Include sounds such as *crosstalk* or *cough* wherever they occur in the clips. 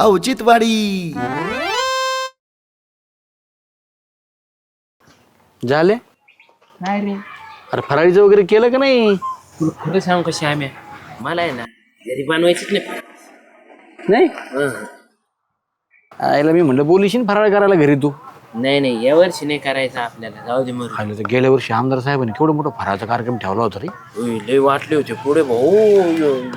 औचित्यवाडी। झाले? नाही रे. अरे फराळीचं वगैरे केलं का नाही? तुला खरं सांगू कशी आम्ही? मला आहे ना घरी बनवायचीच नाही. नाही? हं. आईला मी म्हणलं बोलीशीन फराळ करायला घरी तू. नाही नाही या वर्षी नाही करायचं आपल्याला. जाऊ दे मग तर गेल्या वर्षी आमदार साहेबांनी केवढा मोठा फराळाचा कार्यक्रम ठेवला होता रे. लय वाटले होते पुढे. भाऊ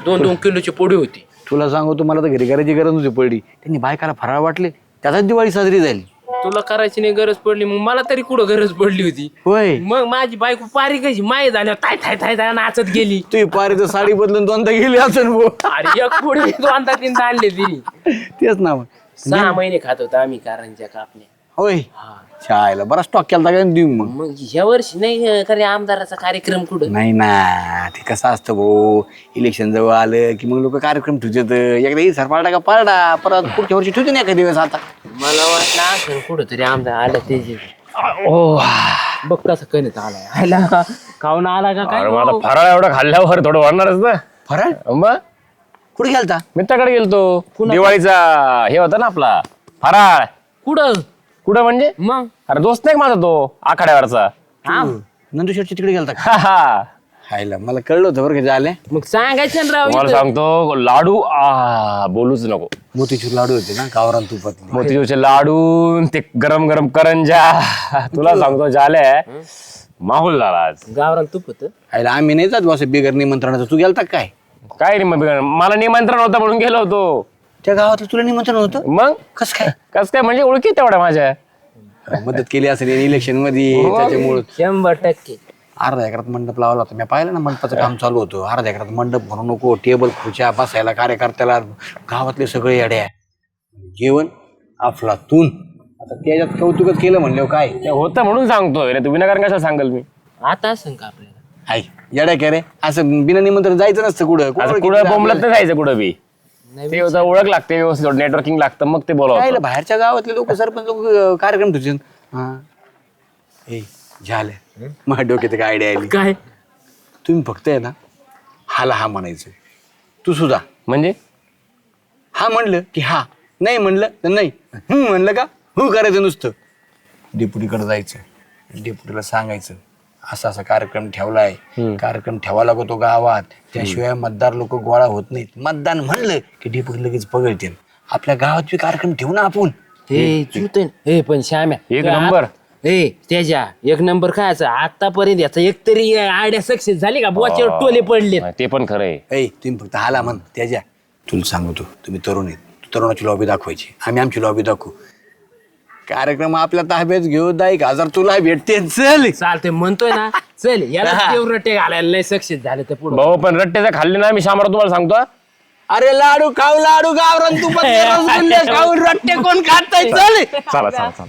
दोन दोन किलोचे पोडे होते. तुला सांगतो मला तर घरी करायची गरज नव्हती पडली. त्यांनी बायकाला फराळ वाटले त्याचाच दिवाळी साजरी झाली. तुला करायची नाही गरज पडली मग मला तरी कुठं गरज पडली होती? होय. मग माझी बायको पारी कशी माय झाल्यावर थाय थाय थाय थाय नाचत गेली. तुझी पारी तर साडी बदलून दोनदा गेली असेल भो अरे एक पुढे दोनदा तीनदा आणले तिने तेच ना मग. सहा महिने खात होतो आम्ही कारंच्या कापण्या. होय. शाळेला बरा स्टॉक केला काय देऊ मग? मग ह्या वर्षी नाही करे आमदाराचा कार्यक्रम कुठं? नाही ना ते कसं असतं भाऊ इलेक्शन जवळ आलं की मग लोक कार्यक्रम ठेवतात. एकदा ही सरपाळटा का पारडा परत पुढच्या वर्षी ठेवते ना एका दिवस आता. मला वाटलं असं कुठं तरी आमदार आलं ते जे. बघ कसं कणित आलाय. आला खाऊन आला का काय अरे मला फराळ एवढं खाल्ल्यावर थोडं वाढणारच ना. फराळ? मग? कुठे गेलता? मित्राकडे गेलतो. दिवाळीचा हे होता ना आपला. फराळ. कुठं? कुठं म्हणजे? मग? अरे दोस्त नाही का माझा तो आखाड्यावरचा? नंदू शेटची तिकडे गेलता का? हा हा. हायला मला कळलं होतं बरं का झाले मग सांगायचं ना राव तुम्हाला इथं. सांगतो लाडू आ बोलूच नको. मोतीचूर लाडू होते ना गावरान तुपातले मोतीचूरचे लाडू ते गरम गरम करंजा तुला सांगतो झाले. माहोल झाला आज. गावरान तूप होत. हायला आम्ही नाही जात बस बिगर निमंत्रणाचं. तू गेलता का काय? काय रे मग मला निमंत्रण होतं म्हणून गेलो होतो. त्या गावातलं तुला निमंत्रण होतं? मग? कस काय? कस काय? म्हणजे ओळखी तेवढ्या माझ्या. मदत केली असेल इलेक्शनमध्ये त्याच्यामुळे. शंभर टक्के. अर्धा एकरात मंडप लावला होता. मी पाहिलं ना मंडपाचं काम चालू होतं. अर्धा एकरात मंडप भरू नको टेबल खुर्च्या बसायला कार्यकर्त्याला गावातले सगळे अड्या जेवण अफलातून. आता त्याच्यात कौतुकच केलं म्हणलं काय? ते होतं म्हणून सांगतोय नाही तू विनाकारण कशा सांगल मी? आता असं का आपल्याला? हाय येड्या काय रे? असं बिना निमंत्रण जायचं नसतं कुठं. कुठं कुठं बोंबलत नाही जायचं कुठं बी. ते होतं ओळख लागते व्यवस्थित नेटवर्किंग लागतं मग ते बोलावं राहिलं बाहेरच्या गावातले लोक सरपंच लोक कार्यक्रम ठेवतील. हा. ए झाले. माझ्या डोक्यात काय आयडिया आली. काय? तुम्ही फक्त आहे ना हाला हा म्हणायचं. तू सुद्धा. म्हणजे? हा म्हणलं की हा. नाही म्हणलं तर नाही. हं म्हणलं का? हो करायचं नुसतं. डेप्युटीकडे जायचं. डेप्युटीला सांगायचं. असा असा कार्यक्रम ठेवलाय. कार्यक्रम ठेवा लागतो गावात. त्याशिवाय मतदार लोक गोळा होत नाहीत. मतदान म्हणलं की डेप्युटी लगेच पगळतील. आपल्या गावात बी कार्यक्रम ठेवू ना आपण. हे चुत हे पण श्याम्या. एक नंबर. ए त्याच्या एक नंबर खायचा आतापर्यंत याचा एक तरी आयडिया सक्सेस झाली का? बोच्यावर टोले पडले ते पण खरं आहे. ऐ तुम्ही फक्त हाला म्हण. त्याच्या तुला सांगतो तुम्ही तरुण आहेत. तरुणाची लॉबी दाखवायची. आम्ही आमची लॉबी दाखवू. कार्यक्रम आपल्या ताब्यात घेऊ दहा एक हजार तुला भेटते चल. चालते म्हणतोय ना. चल याला रट्टे घालायला नाही सक्सेस झाले तर पुढे. भाऊ पण रट्टे जर खाल्ले ना मी शामराव तुम्हाला सांगतो. अरे लाडू खाऊ लाडू गावरान तू *laughs* खाऊन रट्टे कोण खाताय चल. चला चला चला.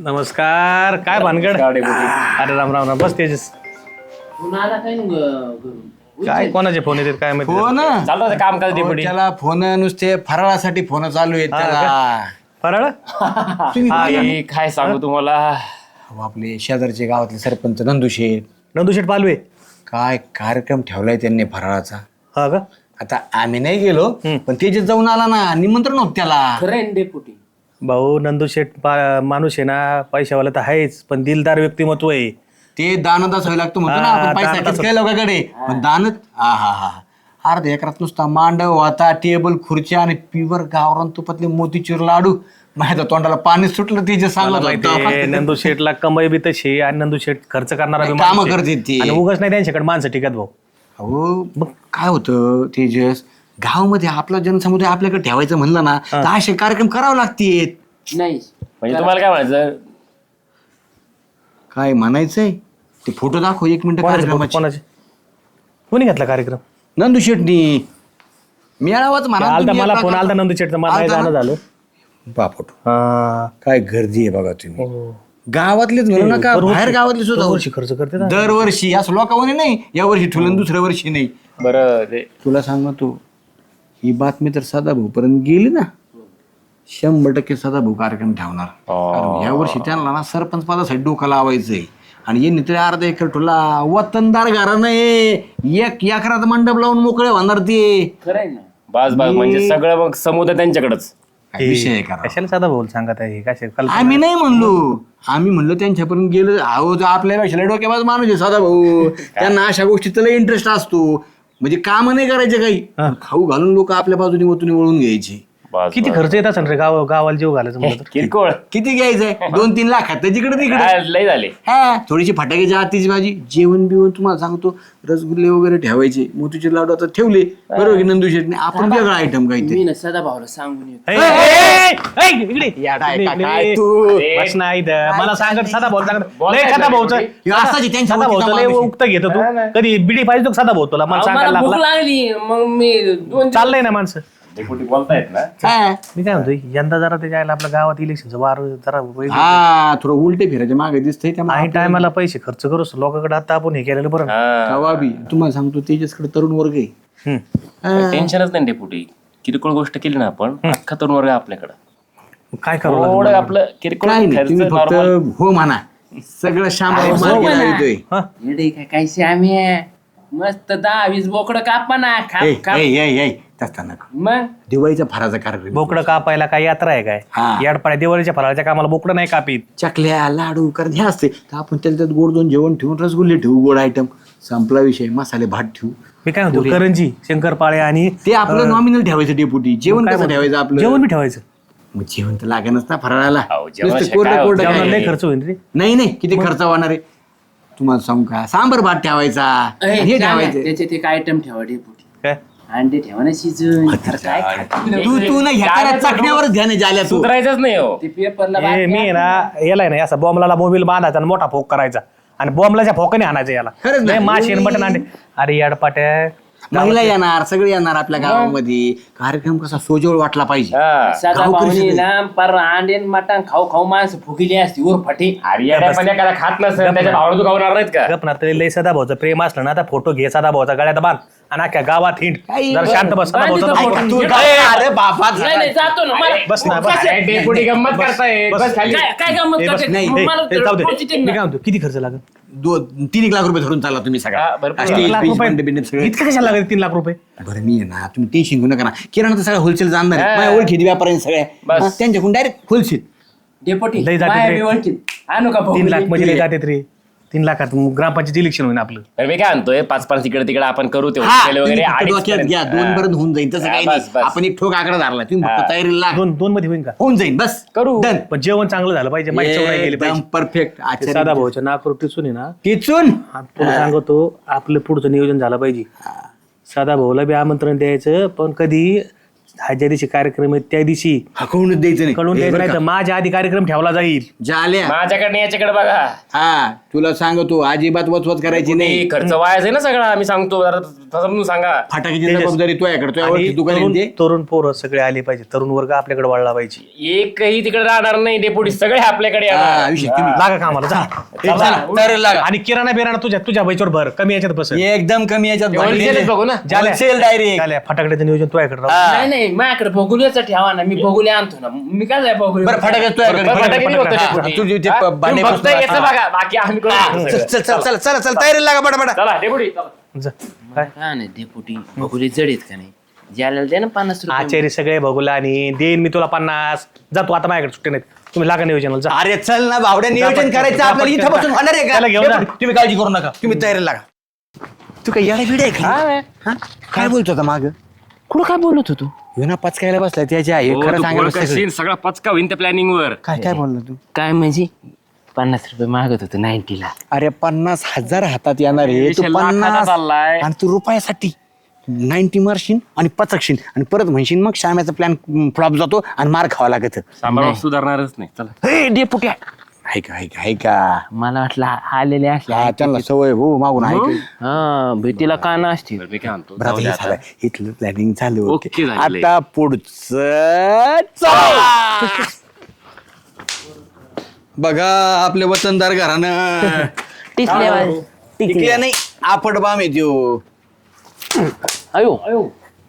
नमस्कार काय भानगड? अरे राम राम राम बस तेजस काय कोणाचे फोन येतात काय माहिती? फोन? चालू काम करते हो, त्याला फोन नुसते फराळासाठी फोन चालू आहेत त्याला. फराळ? आई, काय सांगू तुम्हाला. अहो, आपले शेजारचे गावातले सरपंच नंदुशेठ नंदुशेठ पालवे. काय कार्यक्रम ठेवलाय त्यांनी फराळाचा. हा का? आता आम्ही नाही गेलो पण तेजस जाऊन आला ना निमंत्रण होत त्याला. खरं डेपुटी? भाऊ नंदुशेठ पा माणूस आहे ना पैशावाला तर आहेच पण दिलदार व्यक्तिमत्व आहे. ते दानदास व्हायला लागतो म्हणतो ना हा, आपण पैसा किती काय लोकांकडे? पण दानच हा हा हा. अर्ध्या एकरात नुसता मांडव वाता टेबल खुर्च्या आणि पिवर गावरान तुपातले मोतीचूर लाडू. माझ्या तोंडाला पाणी सुटलं ते जे सांगत माहिती आहे, नंदुशेठला कमाई बी तशी आणि नंदुशेठ खर्च करणारा बी कामं माणूस आहे. करते ती. आणि उगाच नाही त्यांच्याकडे माणसं टिकत भाऊ. अहो मग? काय होतं तेजस? गावामध्ये आपला जनसमुदाय आपल्याकडे ठेवायचं म्हणलं ना तर असे कार्यक्रम करावे लागतील नाही. म्हणजे तुम्हाला काय म्हणायचं? काय म्हणायचंय? ते फोटो दाखव एक मिनिट कोणाचे? कार्यक्रमाचे. कोणाचे? कोणी घेतला कार्यक्रम? नंदू शेटनी. मेळावाच म्हणा आलता मला फोन प्रकार- आलता नंदुशेठचा मला नाही जाणं? झालं. हा. काय गर्दी आहे बघा तुम्ही. हो. गावातलेच म्हणू नका दरवर्षी- बाहेर गावातले सुद्धा दरवर्षी खर्च करते ना. दरवर्षी असं लोकांनी नाही या वर्षी ठेवलं दुसऱ्या वर्षी नाही. बरं ते तुला सांगतो ही बातमी तर सदाभाऊ पर्यंत गेली ना शंभर टक्के सदाभाऊ कार्यक्रम ठेवणार. कारण या वर्षी त्यांना ना सरपंच पदासाठी डोकं लावायचंय. आणि यांनी तरी अर्धा एकर ठेवला. वतनदार घरानं आहे. एक एकरात मंडप लावून मोकळे होणार ते. खरंय ना. बस बस म्हणजे सगळं मग समुद्र त्यांच्याकडच. काय विषय आहे का कशाला साधा भाऊ सांगत आहे? कशा कल्पना आम्ही नाही म्हणलो. आम्ही म्हणलो त्यांच्यापर्यंत गेलो. अहो जो आपल्यापेक्षा लय डोक्याबाज माणूस आहे साधा भाऊ. *laughs* त्यांना अशा गोष्टीत लय इंटरेस्ट असतो. म्हणजे काम नाही करायचे काही. खाऊ घालून लोक आपल्या बाजूने वतून वळून घ्यायची. बस किती खर्च येत असेल रे गाव गावाला जीव घालायचं तर? किरकोळ. किती घ्यायचंय? *laughs* दोन तीन लाखात जिकडे तिकडे. काय लय झाले. हा थोडीशी फटाक्याची आतीची भाजी. जेवण बिवण तुम्हाला सांगतो रसगुल्ले वगैरे ठेवायचे. मोतीचे लाडू आता ठेवले. बरोबर की नंदू शेटने आपण वेगळा आयटम काहीतरी मी ना सदा सांगून येतो. ए, ए, ए, ए, इकडे याडा आहे का इकडे, काय इकडे. तू? बस नाही इथं. मला सांगत साधा भाऊ सांगत. बोलताय लय साधा भाऊचं. हे त्यांच्या साधा ओळखीचा भाऊचं लय माणूस आहे. उक्त घेतो तू. कधी बिडी पाहिजे तो साधा भाऊ तुला मला अहो, सांगायला मला भूक लागला. लागली. मग मी दोन चाललंय ना माणसं. डेपुटी बोलतायत ना? हा. मी काय म्हणतोय यंदा जरा त्याच्या आईला आपल्या गावात इलेक्शनचं वार जरा वेगळं. हा थोडं उलटे फिरायच्या मागे दिसतंय त्यामुळे टायमाला पैसे खर्च करूस लोकांकडे आता आपण हे केलेलं बरं. हा. तुम्हाला सांगतो तेजसकडे तरुण वर्ग आहे. हम्म. हा. टेन्शनच नाही डेपुटी किरकोळ गोष्ट केली ना आपण अख्खा तरुण वर्ग आपल्याकडं. काय करू थोडं आपलं किरकोळ काय नाही खर्च तुम्ही फक्त हो म्हणा. सगळं येतोय येडे काय श्यामी आहे. मस्त दहा वीस बोकड कापा ना नका मग? दिवाळीचा फराचा कार्यक्रम. बोकडं कापायला काय यात्रा आहे काय. याडपाड्या दिवाळीच्या फराळच्या कामाला बोकडं नाही कापीत. चकल्या लाडू कारण हे असते. तर आपण त्याला त्यात गोड दोन जेवण ठेवून रसगुल्ले ठेवू गोड आयटम संपला विषय मसाले भात ठेवू. मी काय म्हणतो करंजी शंकरपाळे आणि ते आपलं नॉमिनल ठेवायचं डेपुटी जेवण कसं? ठेवायचं आपलं? जेवण बी ठेवायचं. मग जेवण तर लागेलच ना फराळाला. अहो, जेवणाशिवाय नुसतं कोरडं काय कोरडं होतं? काय? जेवणाला लय खर्च होईल रे. नाही नाही किती खर्च होणार आहे? तुम्हाला सांगू का? सांबर भात ठेवायचा. हे ठेवायचं. त्याच्यात एक आयटम ठेवा डेपुटी अंडे ठेवा काय खाते? तू तू ना ह्या चकण्यावरच ध्यान आहे जाल्या तू. सुधारायचंच नाही हो. ते पेपरला हे मी ना. याला ना असा बॉम्बला मोबाईल बांधायचा आणि मोठा फोक करायचा. आणि बॉम्बलाच्या फोकाने आणायचं याला. खरंच ना? लय माशी आणि मटण अरे याडपाट्या महिला येणार सगळे येणार आपल्या गावामध्ये. कार्यक्रम कसा सोजवळ वाटला पाहिजे. हा. पाहुणे ना पर अंडे मटण खाऊ खाऊ माणसं फुगिली असती उर फटी. अरे या पण एखादा खात नसेल त्याच्या भावना तू खाणार नाहीत का? गपणार तरी लय सदा भाऊचं प्रेम असलं ना आता फोटो घे सदा भाऊचा गळ्यात बांध. आणि अख्ख्या गावात हिंड काही जरा शांत बस फोटो. तू काय- अरे बाबा नाही नाही जातो ना मला बस ना, बस. कसं- गंमत करताय बस. बस खाली काय काय गंमत ए, बस, करते? नाही, मला ए, जाऊ दे मी काय म्हणतो किती खर्च लागेल दो तीन एक लाख रुपये धरून चालला तुम्ही हा, सगळा भरपूर. स्टेज, तीन लाख रुपये सगळं. इतकं कशाला लागेल तीन लाख रुपये बरं मी आहे ना तुम्ही टेन्शन घेऊ नका ना किराणा तर सगळ्या होलसेल जाणणार आहे. हा. माझ्या ओळखीत व्यापारी सगळ्या बस. हा, त्यांच्याकडून डायरेक्ट होलसेल डेपोटी लय जाते माया रे. मी ओळखीत आणू का तीन लाख म्हणजे लय जाते रे तीन लाखात ग्रामपंचायत इलेक्शन होईल आपलं. तर मी काय म्हणतोय पाच पाच इकडे तिकडे आपण करू ते हा, hotel तुम्ही वगैरे फक्त अडीच डोक्यात पर्यंत. घ्या दोन. पर्यंत होऊन जाईल तसं हा, काही बस, नाही. बस. आपण एक ठोक आकडा धरला तुम्ही फक्त तयारीला लाग. दोन दोन मध्ये होईल का? होऊन जाईल बस. करू. डन पण जेवण चांगलं झालं पाहिजे माहिती चवडाई गेली एकदम पाहिजे. परफेक्ट ते साधा भाऊच्या नाकवर टिचून आहे ना? टिचून? हा, तुला सांगतो आपलं पुढचं नियोजन झालं पाहिजे. साधा भाऊला बी आमंत्रण द्यायचं पण कधी हा ज्या दिवशी कार्यक्रम आहे त्या दिवशी हकवूनच द्यायचं नाही. कळून हे द्यायचं बरं नाही तर का? माझ्या आधी कार्यक्रम ठेवला जाईल. जाल्या. माझ्याकडे याच्याकडे बघा. हा तुला सांगतो अजिबात वचवत करायची नाही नाही. खर्च वायाच आहे ना सगळा आम्ही सांगतो. जरा समजून सांगा. फटाक्याची जबाबदारी आणि दुकान तरुण ते. तरुण पोरं सगळे आले पाहिजे. तरुण वर्ग आपल्याकडे वळला पाहिजे. एकही तिकडे राहणार नाही डेपुटी सगळे आपल्याकडे हा, येणार. विषय तुम्ही. लागा कामाला जा. चला, तयारीला लागा. आणि किराणा बिराणा तुझ्या तुझ्या बैचवर भर. कमी याच्यात बस. एकदम कमी याच्यात बघू ना. होलसेल डायरेक्ट झाल्या फटाकड्याचं नियोजन तुझ्याकडे राहू नाही नाही माझ्याकडे भोगुल्याचं ठेवा ना मी भोगुले आणतो ना मी काय जाय भोगुले बरं फटाक्यात तुझ्याकडे बरं, फटाके किती होतं डेपुटी? तुझी ते हा? प- भांडे तुम्ही फक्त पुसणार. याचं बघा बाकी आम्ही करू चल सगळं. चल चल चल चल चल तयारीला लागा बडा बडा चला डेपुटी चला. जा. काय काय नाही डेपुटी भोगुले जड आहेत का नाही ज्याला दे ना पन्नास रुपये आचारी सगळे बघूला आणि देईन मी तुला पन्नास जा तू आता माझ्याकडे सुट्टी नाहीत तुम्ही लागा नियोजनाला जा अरे चल ना भावड्या नियोजन पटकन, करायचं जा आपल्याला पटकन, इथं बसून. होणार आहे त्याला घेऊन जा. का तुम्ही काळजी करू नका तुम्ही तयारीला लागा तू काय याडा बिड आहे का हा? काय बोलतो होता माग कुठं काय बोलत होतो ना पचकायला बसलाय. त्याच्या आई हो, खरं सांगायला बसलाय. सगळा. पचका होईन त्या प्लॅनिंग वर. काय काय बोलला तू? काय म्हणजे? पन्नास रुपये मागत होतो नाईन्टीला अरे पन्नास हजार हातात येणार आहे. तू लाखाचा पन्नास चाललाय. आणि तू रुपयासाठी. नाईन्टी मारशील आणि पचकशील आणि परत म्हणशील मग श्याम्याचा प्लॅन फ्लॉप जातो आणि मार खावा लागत. सांभाळ सुधारणारच नाही. चला. हे डेपुट्या. आहे का आहे का? आहे का? मला वाटलं आलेले असले. हा, त्यांना सवय हो मागून आहे का? हा भेटीला कान असतील? बरं, मी काय म्हणतो? बरं, आता जाऊ दे हे आता. झालं. इथलं प्लॅनिंग झालं ओके ओके झालेलं आहे. आता पुढचं चला. बघा आपले वतनदार घरानं. टिकल्या नाही आपट बाम येतो अयो.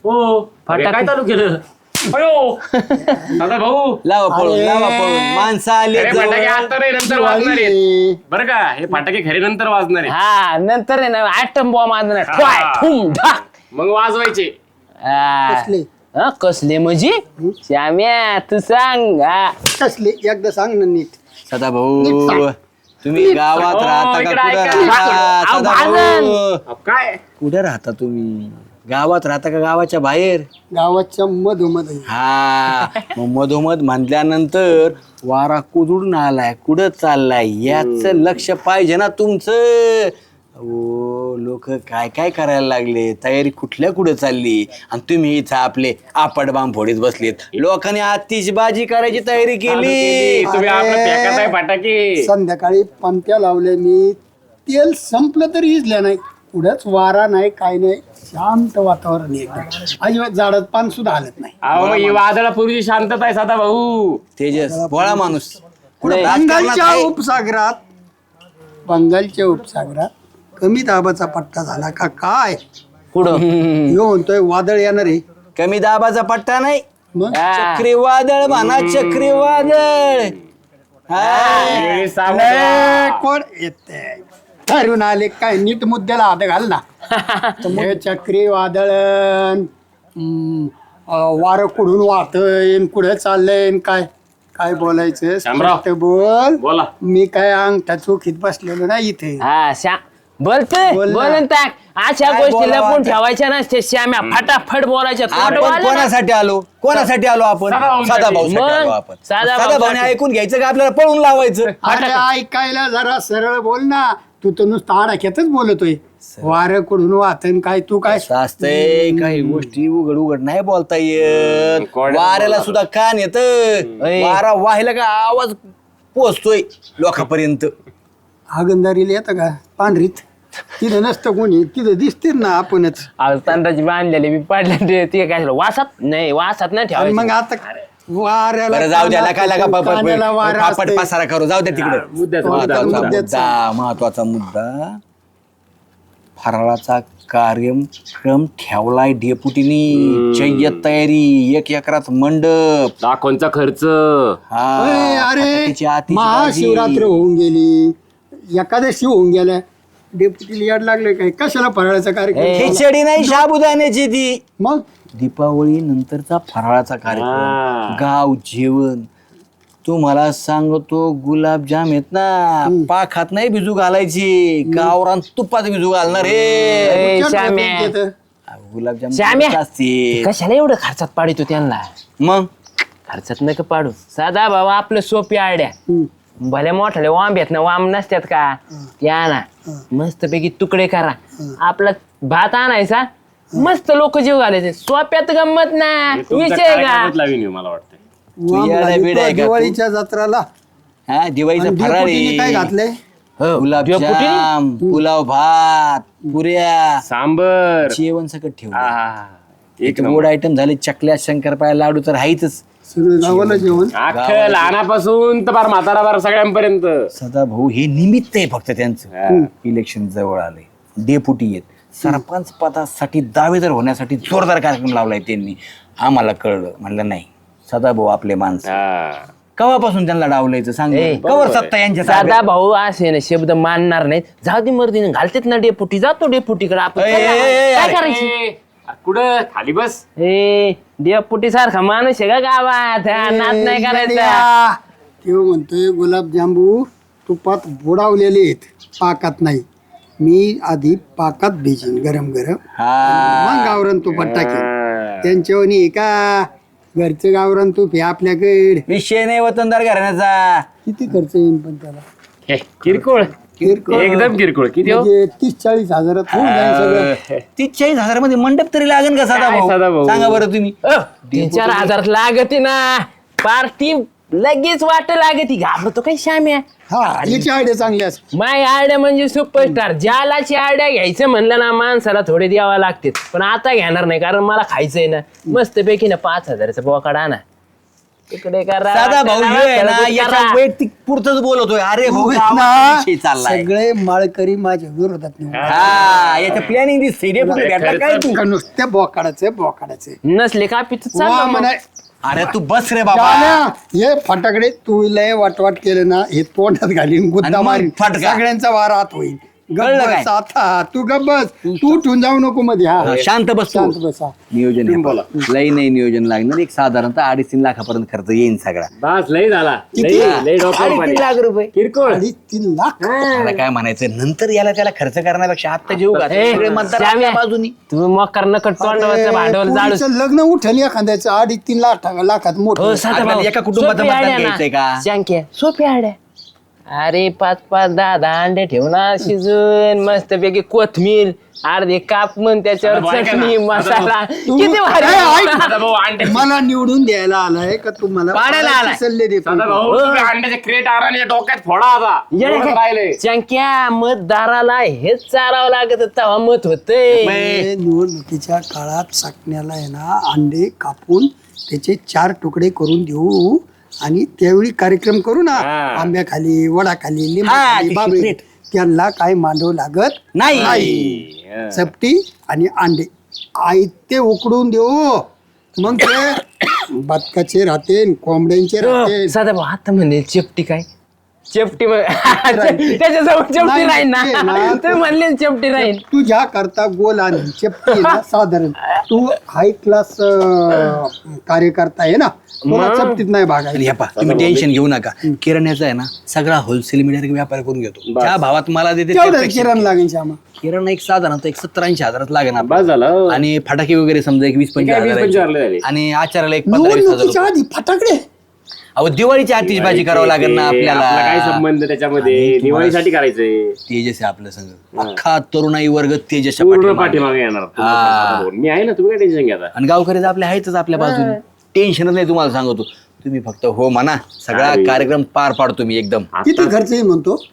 हो. अरे, काय चालू केलं? दादा भाऊ! लावा पळून लावा पळून. माणसं आली अरे फटाके आता नाही नंतर वाजणार आहेत. बरं का हे फटाके खरे नंतर वाजणार आहेत. हा नंतर आहे ना ऍटम बॉम्ब आणणार हा. ठुम ढाक. मग वाजवायचे. कसले? हा, कसले म्हणजे? श्याम्या तू सांग हा. कसले? एकदा सांग ना नीट. सदा नीट भाऊ सांग. तुम्ही गावात ओ, राहता का? इकडं कुठं ऐका. राहता? अहो, सदा काय? कुठे राहता तुम्ही? गावात राहता का गावाच्या बाहेर? गावाच्या मधोमध आहे. हा मग मधोमध म्हटल्यानंतर वारा कुदून आलाय कुठं चाललाय याच लक्ष पाहिजे ना तुमचं. ओ लोक काय काय करायला लागले? तयारी कुठल्या कुठं चालली? आणि तुम्ही इथं आपले आपट बांब फोडीत बसलेत. लोकांनी आतिषबाजी करायची तयारी केली. तुम्ही आपलं अरे. फेकत आहे फटाके संध्याकाळी पंत्या लावल्या मी. तेल संपलं तरी इजल्या नाही. कुठंच वारा नाही काय नाही शांत वातावरण आहे एकदम. अजिबात झाडात पान सुद्धा हालत नाही. अहो मग ही वादळापूर्वीची शांतता आहे सदा भाऊ. तेजस बोळा माणूस. कुठं नाही. राजकारणात बंगालच्या आहे? उपसागरात बंगालच्या उपसागरात कमी दाबाचा पट्टा झाला का काय? कुठं? *laughs* ह्यो म्हणतोय वादळ येणार आहे. कमी दाबाचा पट्टा नाही. मग? हा. चक्रीवादळ म्हणा चक्रीवादळ. हा. वेळी कोण येते ठरून आले काय नीट मुद्द्याला हात घाल ना. *laughs* हे चक्रीवादळ वारं कुठून वाहतय कुठे चाललंय काय काय बोलायचं? शामराव. स्पष्ट बोल. बोला. मी काय अंगठा चोखीत बसलेलो नाही इथे. हा श्या बोलतोय बोल ना. बोलून टाक अशा काय गोष्टी बोलावं लपून आता? ठेवायच्या नसते श्याम्या फटाफट बोलायच्या तोंड आपण वाजलं ना. कोणासाठी आलो? कोणासाठी आलो आपण? सदाभाऊंसाठी. साधा भाऊ मग, आलो आपण. साधा भाऊने ऐकून घ्यायचं का आपल्याला पळून लावायचं? अरे ऐकायला जरा सरळ बोल ना. तू तर नुसतं आडाख्यातच बोलतोय. वारं कुठून वाहतन काय तू काय असतंय? काही गोष्टी उघड उघड नाही बोलता येत. वाऱ्याला सुद्धा कान येत. वारा वाहिला का आवाज पोचतोय लोकांपर्यंत. हागंदारीला येतं का? पांढरीत. तिथं नसतं कोणी. तिथं दिसते ना आपणच. अहो, तंत्राची बांधलेली मी पडले ते काय झालं? वासात? नाही वासात नाही आणि मग आता वाऱ्याला बरं जाऊ द्या कांदा काय लागा असतो, कांद्याला वारा पापड असते. पसारा करू जाऊ द्या तिकडे. मुद्द्याचा महत्त्वाचा मुद्दा. मुद्दा महत्त्वाचा मुद्दा. फराळाचा कार्यक्रम ठेवलाय डेपुटीनी. जय्यत तयारी एक एकरात मंडप. लाखोंचा खर्च. हा अरे अरे फटाक्याची आतिषबाजी. महाशिवरात्र होऊन गेली. एकादशी होऊन गेल्या. डेप्युटीला याड लागले काय? कशाला फराळाचा कार्यक्रम खिचडी नाही शाबुदाण्याची ती मग? दीपावली नंतरचा फराळाचा कार्यक्रम. गाव जेवण. तुम्हाला सांगतो गुलाबजाम आहेत ना पाखात नाही बिजू घालायची. गावरान तुपात बिजू घालणार रे. ए, श्याम्या. गुलाबजाम श्याम्या. कशाला एवढं खर्चात पाडितो त्यांना? मग? खर्चात नका पाडू. साधा बाबा आपलं सोपी आड्या हम्म. भले मोठाले वांब आहेत ना वांब नसतात का? त्या ना. मस्तपैकी तुकडे करा. आपला भात आणायचा मस्त लोक जीव घालायचे. सोप्यात गंमत ना. तुमचा विषय का? हे मला वाटतं वाम येडा लागली बिडा आहे तुला का तू? दिवाळीच्या जत्राला. हा दिवाळीचा आणि फराळ डेपुटीने काय आहे. घातलंय? हो, गुलाबजाम पुलाव भात पुऱ्या. सांबर. जेवण सकट ठेवलं. आहा. एक एक गोड आयटम झाले चकल्या शंकरपाळ्या लाडू तर आहेतच सगळं गावाला जेवण अख्खं लहानापासून तर फार म्हाताराबार सगळ्यांपर्यंत. सदा भाऊ हे निमित्त आहे फक्त त्यांचं. इलेक्शन जवळ आलंय डेपुटी आहेत. सरपंच पदासाठी दावेदार होण्यासाठी जोरदार कार्यक्रम लावलाय त्यांनी. आम्हाला कळलं. म्हणलं नाही. सदाभाऊ आपले माणसं हा. कवापासून त्यांना डावलायचं सांग ए, बरं. कवर सत्ता यांच्या साधा ताब्यात? भाऊ असे ना शब्द मानणार नाहीत. जाऊ दे मर्दीने. घालतेत ना डेपुटी जातो डेपुटीकडे आपण ए, ए, चला, ए, काय अरे. करायची? ए, कुठं? खाली बस. ए डेपुटी सारखा माणूस आहे का गावात? हा, नाच नाही करायचा. तेव्हा म्हणतोय गुलाबजांबू तुपात बुडावलेले आहेत पाकात नाही. मी आधी पाकात भेजीन गरम गरम हा मग गावरान तुपात टाकेन त्यांच्यावर का? घरचं गावरान तूप हे आपल्याकडे. विषय नाही वतनदार घराण्याचा. किती खर्च येईल पण त्याला? हे, किरकोळ. किरकोळ. एकदम किरकोळ. किती हो? म्हणजे तीस चाळीस हजारात होऊन जाईल सगळं. तीस चाळीस हजारमध्ये मंडप तरी लागेल का सदा काय सदा भाऊ भाऊ? सांगा बरं तुम्ही. तीन चार हजार लागते ना. पार्टी लगेच वाट लागते. घाबरतो काही श्याम्या? हा याची आयडिया चांगली असते माय आड्या म्हणजे सुपरस्टार ज्यालाची आड्या घ्यायचं म्हणलं ना माणसाला थोडे द्यावा लागते पण आता घेणार नाही कारण मला खायचंय ना. मस्त पैकी ना पाच हजाराचा बोकाड आणा. तिकडे करा साधा भाऊ त्याला हे आहे ना याच्या करा. वैयक्तिक पुरतच बोलतोय अरे भाऊ होय गावात ना, विषय चाललाय. सगळे माळकरी माझ्या विरोधात निवडून. हा. याचं प्लॅनिंग दिसते रे कुठे भेटला काय तू? का नुसत्या बोकाडाचे बोकाडाचे. नसले का पित? वा म्हणा. अरे तू बस रे बाबा. हे फटाकडे तू लय वाटवाट केलं ना हे तोंडात घालीन गुद्दा आणि मग मारीन. फटका. सगळ्यांचा वारा आत होईल. कळलं काय? गब्बस आता. तू गब्बस तू उठून जाऊ नको मध्ये हा. शांत बस तू. शांत बस हा. नियोजन आहे. बोला. लई नाही नियोजन लागणार. एक साधारणतः अडीच तीन लाखापर्यंत खर्च येईन सगळा. बस लय झाला. किती? लय लय डोक्यावर अडीच पाणी. तीन लाख रुपये. किरकोळ. तीन लाख? मला काय म्हणायचं? नंतर याला त्याला खर्च करण्यापेक्षा आता सगळे मतदार श्याम्या. आपल्या बाजूनी. तुम्ही मकर नकट तोंडावरचं भांडवल जाळू पोरीचं लग्न उठल एखाद्याचं. अडीच तीन लाख लाखात मोठं. हो साधा आपल्याला भाऊ, एका कुटुंबाचं सोपी मतदान आयडिया ना. घ्यायचंय का? शंक्या सोपी आड्या. अरे पाच पाच दहा दहा अंडे ठेवणार शिजून मस्त पैकी कोथमीर अर्धे काप म्हण त्याच्यावर चटणी. मसाला. तू- किती भारी ए, ऐक. साधा भाऊ अंडे मला निवडून द्यायला आलाय का तू मला पाडायला आलाय. सल्ले देतो साधा भाऊ तुम्ही अंड्याचे क्रेट आराने डोक्यात फोडा आता. शंक्या मतदाराला हेच चारावं लागत तेव्हा मत होतंय. हे निवडणुकीच्या काळात चाकण्याला आहे ना अंडे कापून त्याचे चार तुकडे करून देऊ. आणि त्यावेळी कार्यक्रम करू ना आंब्याखाली वडाखाली लिंबाखाली ते बाबळी secret. त्यांना काय मांडव लागत नाही. चपटी आणि अंडे. आई ते उकडून देऊ. मग ते *coughs* बदकाचे राहते कोंबड्यांचे राहते. साधा भाऊ आता म्हणले चेपटी काय? चेपटी *laughs* त्याच्याजवळ चेपटी नाही, राहील ते ना ना, *laughs* तुम्ही म्हणले चेपटी राहील तुझ्या करता गोल आणि चपटी आहे ना *laughs* साधारण. तू हाय क्लास कार्यकर्ता आहे ना तुला चपटीत नाही आणि भागायला हे पहा तुम्ही टेन्शन घेऊ नका. किराण्याचा आहे ना सगळा होलसेल मीडिया व्यापार करून घेतो. ज्या भावात मला देते तेवढं त्यापेक्षा- किराणा लागेल श्यामा? किराणा एक साधारणतः एक सत्तर ऐंशी हजारात लागेल बस झालं. हो. आणि फटाके वगैरे समजा एक वीस पंचवीस काय वीस हजार पंचवीस आहेत. हजार झाले. आणि आचाराला एक पंधरा वीस हजार निवडणुकीच्या रुपये. आधी फटाकडे? अहो दिवाळीची आतिषबाजी करावं लागेल ना आपला काय आपल्याला संबंध त्याच्यामध्ये? दिवाळीसाठी करायचंय. तेजस आहे आपलं संघ अख्खा तरुणाई वर्ग पूर्ण पाठीमागे. येणार. हा. मी आहे ना तुम्ही काय टेन्शन घ्या आता. आणि गावकरी तर आपले आहेतच आपल्या बाजूने. टेन्शनच नाही तुम्हाला सांगतो. तुम्ही फक्त हो म्हणा. सगळा. कार्यक्रम पार पाडतो मी एकदम. किती खर्च येईल म्हणतो?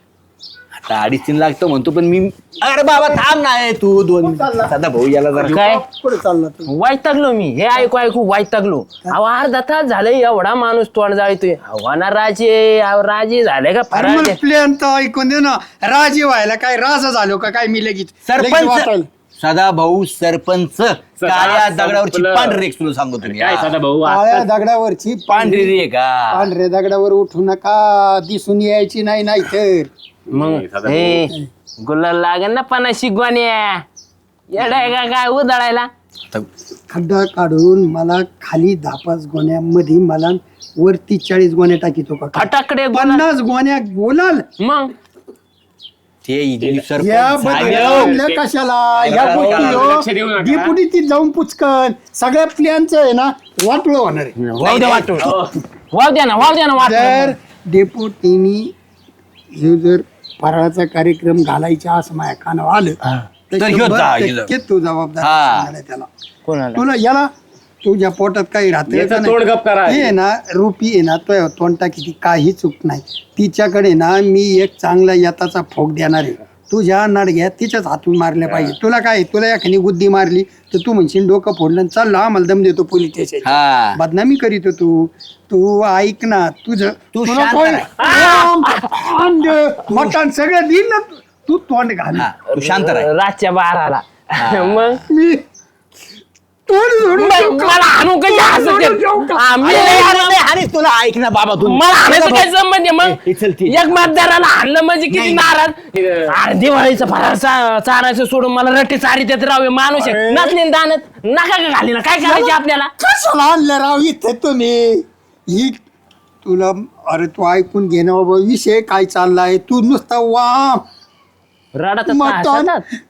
आता अडीच तीन लागतो म्हणतो पण मी अरे बाबा थांब ना तू दोन साधा भाऊ याला जरा काय? पुढे चालला तू? वाईटागलो मी. हे ऐकू ऐकू वाईटागलो अहो अर्धा तास झालं एवढा माणूस तोंड जाळतोय. अव्हाना राजे अहो, राजे झाले का? अरे प्लेन तर ऐकून दे ना. राजी व्हायला काय राजा झालो का काय मी लगेच लगेच सरपंच. सदा भाऊ सरपंच. काळ्या दगडावरची संपलं. पांढरी रेख तुला सांगतो तुम्ही काय साधा भाऊ काळ्या आता दगडावरची पांढरी रेख हा. पांढऱ्या दगडावर उठू नका दिसून यायची नाही नाही तर मग हे गुलाल लागेल ना पन्नाशी गोण्या. येडाय का काय उधळायला? खड्डा काढून मला खाली दहा पाच गोण्यामध्ये मला वरती चाळीस गोण्या टाकीतो का? फटाकडे गुलाल. पन्नास गोण्या बोलाल मग? ते या बदल्या कशाला? या लक्ष देऊ नका. गोष्टी डिपुटी ती जाऊन पुचकन. सगळ्या प्लॅनचं आहे ना वाटलं होणार आहे. वाव द्या वाटून वाव द्या ना वाव द्या ना जर वाटून डेपुटीनी हे जर फराळाचा कार्यक्रम घालायचा असं माझ्या कानावर आलं. तर तर ह्यो शंभर जा, ह्यो टक्के तू जबाबदार हा. आहे त्याला. कोणाला? तुला याला तुझ्या पोटात काही राहतं याचं का नाही? तोंड गप करा. हे आहे ना रुपी आहे ना तो तोंडा किती काही चूक नाही. तिच्याकडे ना मी एक चांगला यताचा फोक देणार आहे. तुझ्या नाडग्या तिच्याच हातून मारल्या पाहिजे. तुला काय तुला एखादी गुद्दी मारली तर तू म्हणशील डोकं फोडलं आणि चालला आम्हाला दम देतो पोलीस स्टेशन हा. बदनामी करीत तू तू ऐक ना तुझं तू तुला शांत कोण-. आम, मटण सगळं देईल ना तू. तू तोंड घाल. हा. तू शांत राह. रातच्या बाराला. मग? मी तोंड सोडून देऊ मग का? मला हाणू कशी हसत सोडून आहेत? देऊ का? मी अरे, नाही अरे, तुला ऐक ना बाबा तू मला हाणायचं काय संबंध आहे ए, चल मग ती. एक मतदाराला हाणलं म्हणजे किती नाराज अरे दिवाळीचं फराळ चा- चारायचं सोडून मला रट्टे चारी देत राहू माणूस आहे. नसले दानत नका का काय करायचे आपल्याला कशाला आणलं राव इथे तुम्ही ही तुला अरे तू ऐकून घे ना बाबा विषय काय चाललाय तू नुसता वा रडत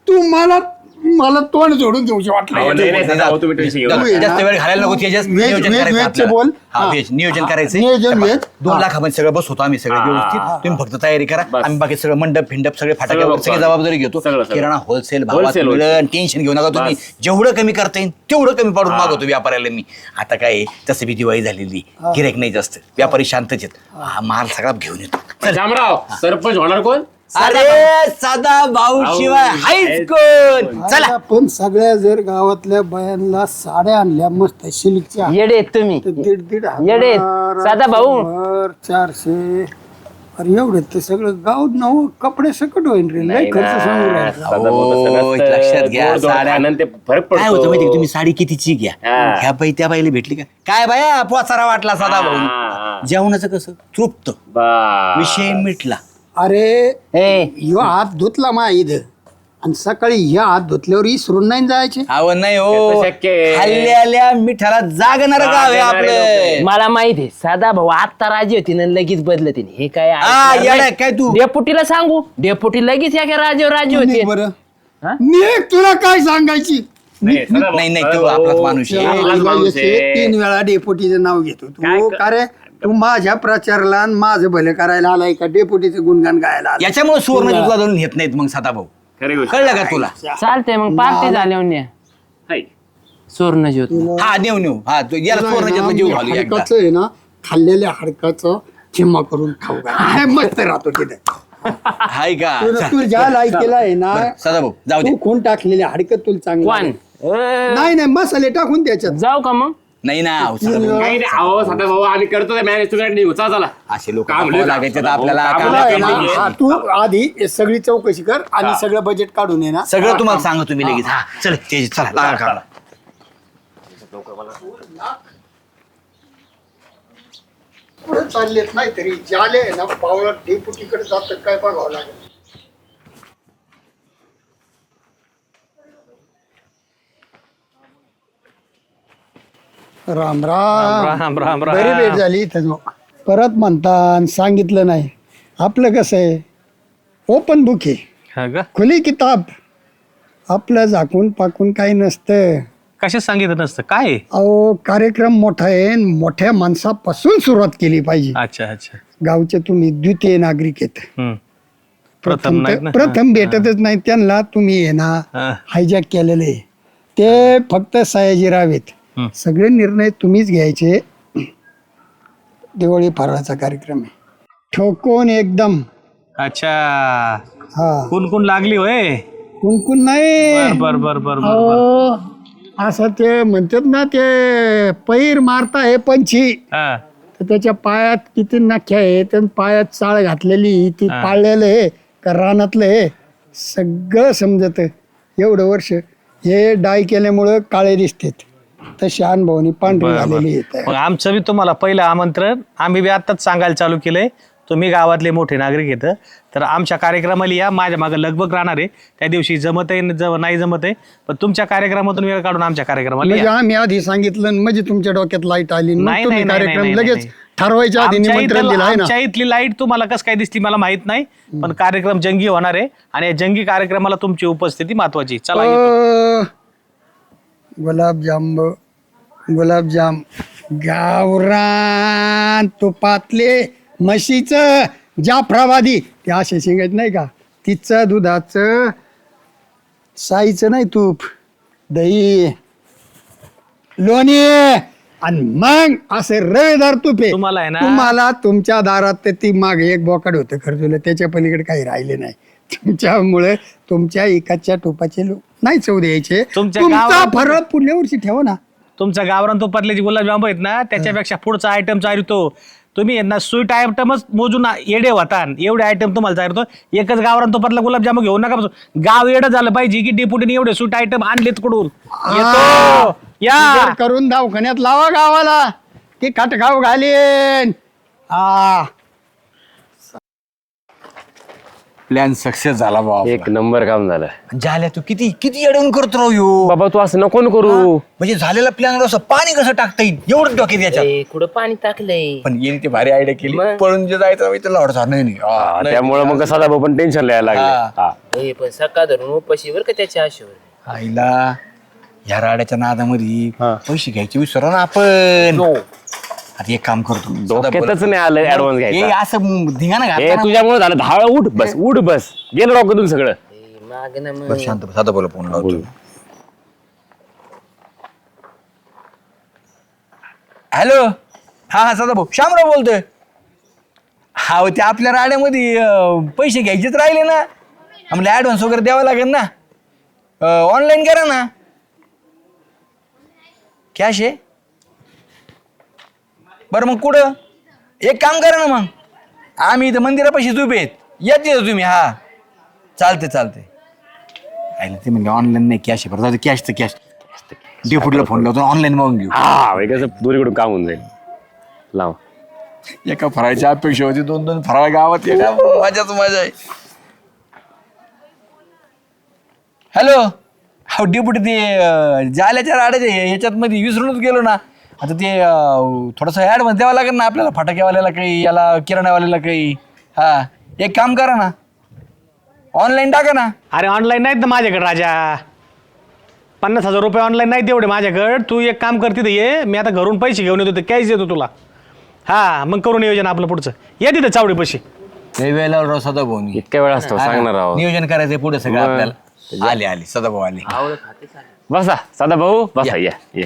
तू मला मला तोंड जोडून अहो, वाटलं नाही, नाही, तुम्ही घेऊ नका. जास्त वेळ घालायला नको त्याच्यात व्हेज- नियोजन व्हेज- करायचं व्हेजचं आपल्याला. बोल. हा हा. व्हेज नियोजन करायचं नियोजन व्हेज. दोन हा. लाखामध्ये सगळं बसवतो आम्ही सगळं हा. व्यवस्थित तुम्ही फक्त तयारी करा बस. आम्ही बाकी सगळं मंडप फिंडप सगळे फटाके सगळं. जबाबदारी घेतो सगळं, सगळं. किराणा होलसेल भावात Wholesale, टेन्शन घेऊ नका तुम्ही बस. जेवढं कमी करता येईल तेवढं कमी पाडून मागवतो व्यापाऱ्याला मी आता काय आहे, तसं बी दिवाळी झालेली गिरेक नाही जास्त व्यापारी शांतच आहेत हा माल सगळा घेऊन येतो शामराव सरपंच होणार कोण अरे साधा भाऊ. शिवाय हायच कोण चला. पण सगळ्या जर गावातल्या बायांना साड्या आणल्या मस्त सिल्कच्या. येडे आहेत तुम्ही. तर दीड दीड येडे. हजार, साधा भाऊ. शंभर, चारशे. अरे एवढे ते सगळं गाव नव कपडे सकट होईल रे. लय खर्च सांगू राहिला. लक्षात घ्या, साड्या- ते फरक काय होतं माहिती तुम्ही साडी कितीची घ्या? हा. ह्या बाई त्या बाईला भेटली का? काय बाया पोचारा वाटला साधा हा, भाऊ. जेवणाचं कसं? तृप्त. बा. विषय मिटला. अरे ए. ह्यो हात धुतला मा इथं आणि सकाळी ह्या हात धुतल्यावर इसरून नाही जायचे? अहो नाही हो. कसं शक्य आहे? हल्ल्या आल्या मिठाला जागणार गाव आहे आपलं. मला माहीत आहे साधा भाऊ आत्ता राजी होती ना लगेच बदलते हे काय हा, ऐकणार येडा, नाही. काय तू? डेपुटीला सांगू? डेपुटी लगेच या राजीव राजी होते. निघ बरं. हा? निघ तुला काय सांगायची? नाही, सदाभाऊ, नाही नाही तो सदाभाऊ, आपलाच माणूस आहे. माणूस आहे. तीन वेळा डेपुटीचं नाव घेतो. काय तू क- का रे? तू माझ्या प्रचाराला आणि माझं भले करायला आलाय का? डेपुटीचं गुणगान गायला आलाय? याच्यामुळे सुवर्ण तुला धरून घेत नाहीत मग सदाभाऊ. खरी गोष्ट. कळलं का तुला? चालतंय मग पार्टी झाल्यावर न्या आहे. सुवर्ण ज्योत हा नेऊ नेऊ. हा तो याला सुवर्ण आहे ना, जन्म जीव घालू एकदा. हाडकाचं आहे ना खाल्लेल्या हाडकाचं चिम्मा करून खाऊ घाल. *laughs* मस्त राहतो तिथे. हाय का? तुला तू ज्या लायकीला आहे ना बरं, सदाभाऊ जाऊ दे. तू कोण टाकलेले हाडकं तुला चांगलं कोण. नाही नाही मसाले टाकून त्याच्यात जाऊ का मग? नाही ना. काही नाही अहो सदाभाऊ आम्ही करतो मॅनेज तुम्ही निघू चला चला असे लोक काम लय लागायचे आपल्याला काम कामाला लय आहे हा. तू आधी सगळी चौकशी कर आणि सगळं बजेट काढून ये ना. सगळं तुम्हाला सांगतो तुम्ही लगेच. हा. चल ते चला लागा कामाला. पुढे चाललेत नाही तरी ज्याले ना पावला डेपुटीकडे जातात काय बघावं लागेल. राम राम राम राम बरी राम भेट झाली इथं. परत म्हणता आणि सांगितलं नाही आपलं कसं आहे ओपन बुक आहे हा का खुली किताब आपलं झाकून पाकून काही नसतं कशात सांगितलं नसतं काय आहे? अहो कार्यक्रम मोठा आहे आणि मोठ्या माणसापासून सुरुवात केली पाहिजे अच्छा अच्छा गावचे तुम्ही द्वितीय नागरिक आहेत हम्म. प्रथम प्रथम नाहीत ना? प्रथम भेटतच नाही त्यांना तुम्ही आहे ना हा. हायजॅक केलेले. ते फक्त सयाजीराव आहेत. सगळे निर्णय तुम्हीच घ्यायचे. दिवाळी फराळाचा कार्यक्रम आहे. ठोकून एकदम. अच्छा. हा. कोण कोण लागली होय? कुणकुण नाही. बर बर बर बर अहो, असं ते म्हणतात ना ते पैर मारता आहे पंछी. हा. तर त्याच्या पायात किती नख्या आहेत आणि पायात चाळ घातलेली ती हा. पाळलेलं आहे का रानातलं आहे सगळं समजत. एवढं वर्ष हे डाय केल्यामुळं काळे दिसतात. तशी अनुभवनी पांढरी झालेली मग आमचं बी तुम्हाला पहिलं आमंत्रण. आम्ही बी आत्ताच सांगायला चालू केलंय. तुम्ही गावातले मोठे नागरिक येतं तर आमच्या कार्यक्रमाला या. माझ्या मागं लगबग राहणार आहे. त्या दिवशी जमत आहे जम नाही जमत आहे. पण तुमच्या कार्यक्रमातून वेळ काढून आमच्या कार्यक्रमाला म्हणजे या. आम्ही आधी सांगितलं आणि म्हणजे तुमच्या डोक्यात लाइट आली मग नाही, तुम्ही नाही, नाही, कार्यक्रम नाही, लगेच नाही. ठरवायच्या आधी आमच्या निमंत्रण दिलं आहे ना? आमच्या इथली लाइट तुम्हाला कसं काय दिसली मला माहीत नाही. पण कार्यक्रम जंगी होणार आहे. आणि या जंगी कार्यक्रमाला तुमची उपस्थिती महत्वाची चला. अ, गुलाबजाम गुलाबजाम गावरान तुपातले म्हशीचं जाफराबादी. ते असे शिंगत नाही का? तिचं दुधाचं साईचं नाही तूप दही. लोणी. आणि मग असे रवेदार तूप. आहे तुम्हाला आहे ना- तुम्हाला तुमच्या दारात तर ती मागे एक बोकाड होतं खर्चुलं त्याच्या पलीकडे काही राहिले नाही. तुमच्यामुळे तुमच्या एकाच्या टोपाचे लोक नाही चव द्यायचे. तुमच्या तुमचा गावात- फरक पुढल्या वर्षी ठेवा ना. तुमच्या गावरान तुपातले जे गुलाबजाम आहेत ना त्याच्यापेक्षा पुढचा आयटम चालतो तुम्ही ना स्वीट आयटमच मोजून येडे होता. एवढे आयटम तुम्हाला चालतो एकच गावरान तुपातला गुलाबजाम घेऊ नका बसू. गाव येडं झालं पाहिजे की डेपुटीने एवढे स्वीट आयटम आणलेत कुठून? येतो. या. करून दवाखान्यात लावा गावाला. की खटखाव घालीन. हा. प्लॅन सक्सेस झाला बाबा एक नंबर काम झालं झाल्या तू किती किती अडवून करतो राव ह्यो. बाबा तू असं नको न करू म्हणजे झालेला प्लॅन असं पाणी कसं टाकता येईल एवढं डोक्यात याच्यात ए, कुठं पाणी टाकलंय पण येईल ते भारी आयडिया केली? पळून जे जायचं होतं त्याला अडचण नाही नाही. हा, हा, नाही. त्यामुळे मग सदाभाऊ पण टेन्शन लिहायला हा. लागले हा. ए, पण सकाळ धरून उपाशी बरं का त्याच्या आशेवर आईला ह्या राड्याच्या नादामध्ये हा. पैसे घ्यायचे विसरा ना आपण आता एक काम करतो. डोक्यातच नाही आलं ऍडव्हान्स हे घ्यायचा. असं धिंगाणा हे घालताना- तुझ्यामुळे झालं. धाळ उठ बस उठ बस. गेलं डोक्यातून सगळं. माग ना मग. बरं, शांत बस, आता बोला फोन लावतो. हॅलो? हा हा सदा भाऊ. श्यामराव बोलतोय. हा हो, ते आपल्या राड्यामध्ये अं, पैसे घ्यायचेच राहिले ना. आम्हाला ऍडव्हान्स वगैरे द्यावा लागेल ना. ऑनलाईन करा ना. कॅश आहे? बरं मग कुठं? एक काम करा ना मग. आम्ही इथं मंदिरापाशी उभे आहेत. या तिथं तुम्ही हा. चालते चालते ते म्हणजे ऑनलाईन नाही कॅश आहे. बरं कॅश तर कॅश डेपुटीला फोन लावतो ऑनलाईन मागून घेऊ. हा कसं दोन्हीकडून काम होऊन जाईल. लाव. एका फराळची अपेक्षा होती दोन दोन फराळ गावात एका मजाच मजा आहे. हॅलो हो डेपुटी ते अं, जाल्याच्या राड्याच्या हे- ह्याच्यात मध्ये विसरूनच गेलो ना. आता ते अं, थोडंसं ॲडव्हान्स द्यावं लागेल ना आपल्याला? फटाक्यावाल्याला काही याला किराणावाल्याला काही? हा एक काम करा ना. ऑनलाईन टाका ना. अरे ऑनलाईन नाहीत ना माझ्याकडे राजा. पन्नास हजार रुपये ऑनलाईन नाही तेवढे माझ्याकडे. तू एक काम करते ते ये. मी आता घरून पैसे घेऊन येतो ते कॅश देतो तुला. हा मग करू नियोजन आपलं पुढचं. ये तिथं चावडी पैसे. लय वेळेला राव सदाभाऊ इतक्या वेळ असतो सांगणार आहोत. नियोजन करायचंय पुढे सगळं आपल्याला. आले आले सदाभाऊ आले. बसा साधा भाऊ बसा या ये.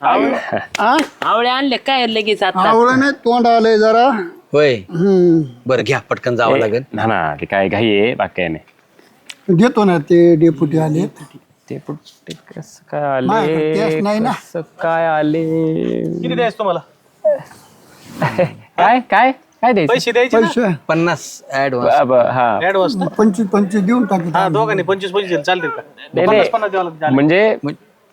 आवळे आणले काय लगेच आता? आवडलं नाही तोंड आलंय जरा. होय. हम्म. बरं घ्या पटकन जावं लागेल. ना ना ते काय घाई आहे बाकी काय नाही. देतो ना ते डेपुटी आले. ते पुढे कसं काय माझ्याकडे cash नाही ना. कसं काय आले? किती द्यायचं तुम्हाला? काय काय काय द्यायचं? पैसे द्यायचे ना? पैसे. पन्नास ऍडव्हान्स ब- ब- हा. ऍडव्हान्स पंचवीस पंचवीस देऊन टाकी. हा दोघांनी पंचवीस पंचवीस चालतील का? नाही, पन्नास नाही. पन्नास द्यावं लागेल. म्हणजे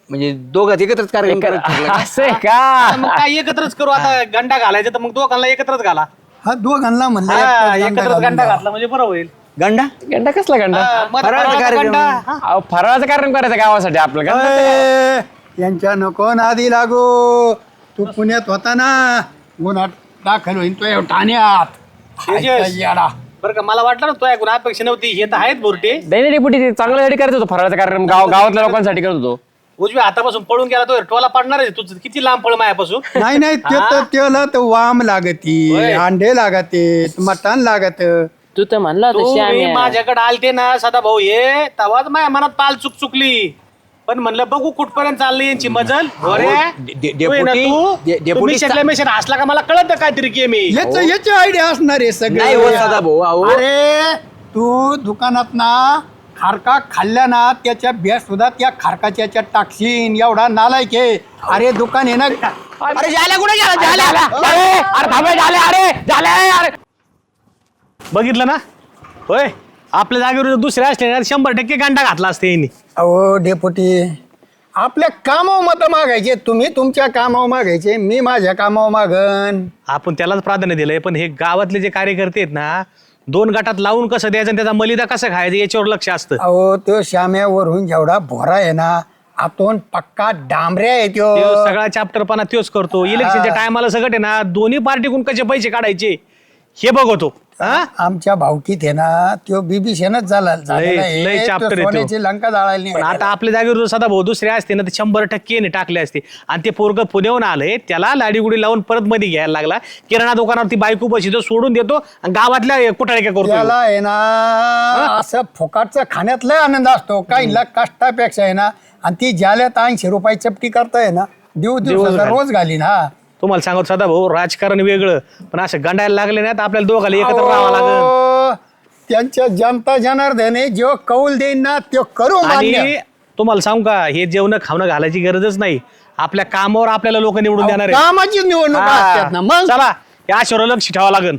म्हणजे दोघात एकत्रच कार्यक्रम करायचं ठरलं? *laughs* असं आहे का? मग काय एकत्रच करू? आता गंडा घालायचा तर मग दोघांना एकत्रच घाला. हा दोघांना म्हणलं हा एकत्रच घालून गंडा. घातला म्हणजे बरं होईल. गंडा गंडा कसला गंडा हा, मग फराळाचा फराळाचा कार्यक्रम. गंडा, हा. अहो, फराळाचा कार्यक्रम करायचा गावासाठी आपलं. ए, यांच्या नको नादी लागो. तू पुण्यात होता ना गुन्हा दाखल होईन तो ठाण्यात. तेजस. बरं का मला वाटलं ना तो ऐकून अपेक्षा नव्हती. हे तर आहेत बोरटे. नाही ते चांगल्यासाठी करत होतो फराळाचा कार्यक्रम. गाव गावातल्या लोकांसाठी करत होतो. उजव्या हातापासून पळून गेला तो टोला पडणार आहे. तुझं किती लांब पळ मायापासून? नाही नाही ते तर त्याला तर वाम लागती होय. अंडे लागते मटण लागत. तू तर म्हणला होता श्याम्या. माझ्याकडे आलते ना सदा भाऊ ये तवाच माझ्या मनात पाल चुक चुकली. पण म्हणलं बघू कुठपर्यंत चालली यांची मजल. अरे डे- डे- डेपुटी- डे- डेपुटी सा- मेशन हसला का? मला कळत काहीतरी की मी. याच याची आयडिया असणार आहे नाही हो सगळे सदाभाऊ अहो. अरे तू दुकानात ना खारका खाल्ल्या ना त्याच्या बिया सुद्धा त्या खारकाच्या याच्यात टाकशीन. एवढा नालायक आहे. अरे दुकान आहे ना. अरे झाल्या कुठे? गेला झाल्या. अरे अरे थांबे झाले अरे झाले अरे. बघितलं ना? होय आपल्या जागेवर जर दुसरे असले ना शंभर टक्के गांडा घातला असते यांनी. अहो डेपुटी आपल्या कामावर मत मागायचे. तुम्ही तुमच्या कामावर मागायचे मी माझ्या कामावर मागन. आपण त्यालाच प्राधान्य दिलंय पण हे गावातले जे कार्यकर्ते आहेत ना दोन गटात लावून कसं द्यायचं आणि त्याचा मलिदा कसं खायचं याच्यावर लक्ष असतं. अहो तो श्याम्यावरून जेवढा भोरा आहे ना आतून पक्का डांबऱ्या आहे त्यो. त्यो सगळा चॅप्टरपणा त्योच करतो. इलेक्शनच्या टायमाला सगळं आहे ना दोन्ही पार्टीकडून कसे पैसे काढायचे हे बघतो. हा? आमच्या भावकीत आहे ना त्यो बीबीसीनच झाला झालेला लय आहे. chapter तो आहे तो. सोन्याची लंका जाळायला पण नाही. आता आपल्या जागेवर जर सदा भाऊ दुसरे असते ना ते शंभर टक्के ने टाकले असते. आणि ते पोरग पुण्याहून आलंय त्याला लाडीगुडी लावून परत मध्ये घ्यायला लागला. किराणा दुकानावरती बायको बशी तो सोडून देतो आणि गावातल्या कुठाळ्या करतो. त्याला आहे ना असं फुकाटचं खाण्यात लय आनंद असतो. काहींना कष्टापेक्षा आहे ना आणि ती ज्याला ऐंशी रुपये चपटी करताय ना दिव दिवसाचा रोज घालीन हा. तुम्हाला सांगतो सदा भाऊ राजकारण वेगळं. पण असं गंडायला लागले नाही तर आपल्याला दोघाला एकत्र राहावं लागेल. अहो, त्यांच्या जनता जनार्दने जो कौल देईन ना तो करू मान्य आणि तुम्हाला सांगू का हे जेवण खावणं घालायची गरजच नाही. आपल्या कामावर आपल्याला लोक निवडून देणार आहे कामाची निवडणूक असतात ना. मग? चला या आशेवर लक्ष ठेवावं लागेल.